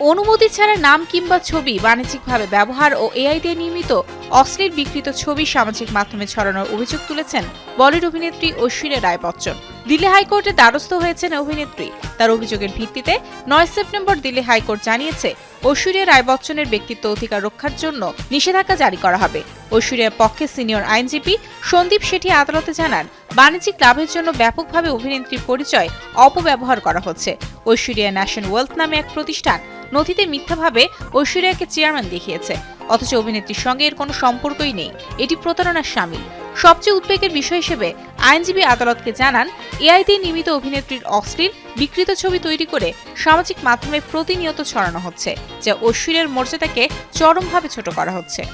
অনুমতি ছাড়া নাম কিংবা ছবি বাণিজ্যিকভাবে ব্যবহার ও এআই দিয়ে নির্মিত অশ্লীল বিকৃত ছবি সামাজিক মাধ্যমে ছড়ানোর অভিযোগ তুলেছেন বলিউড অভিনেত্রী ঐশ্বর্যা রায় বচ্চন। দিল্লি হাইকোর্টে দ্বারস্থ হয়েছেন অভিনেত্রী। তার অভিযোগের ভিত্তিতে নয় সেপ্টেম্বর দিল্লি হাইকোর্ট জানিয়েছে, ঐশ্বর্যা রায় বচ্চনের ব্যক্তিত্ব অধিকার রক্ষার জন্য নিষেধাজ্ঞা জারি করা হবে। ঐশ্বর্যার পক্ষে সিনিয়র আইনজীবী সন্দীপ শেঠি আদালতে জানান, বাণিজ্যিক লাভের জন্য ব্যাপকভাবে অভিনেত্রীর পরিচয় অপব্যবহার করা হচ্ছে। ঐশ্বরিয়া ন্যাশন ওয়েলথ নামে এক প্রতিষ্ঠান নথিতে মিথ্যাভাবে ঐশ্বরিয়াকে চেয়ারম্যান দেখিয়েছে। অথচ অভিনেত্রীর সঙ্গে এর কোনো সম্পর্কই নেই। এটি প্রতারণার সামিল। সবচেয়ে উদ্বেগের বিষয় হিসেবে আইনজীবী আদালতকে জানান, এআইতে নির্মিত অভিনেত্রীর অশ্লীল, বিকৃত ছবি তৈরি করে সামাজিক মাধ্যমে প্রতিনিয়ত ছড়ানো হচ্ছে, যা ঐশ্বর্যের মর্যাদাকে চরমভাবে ছোট করা হচ্ছে।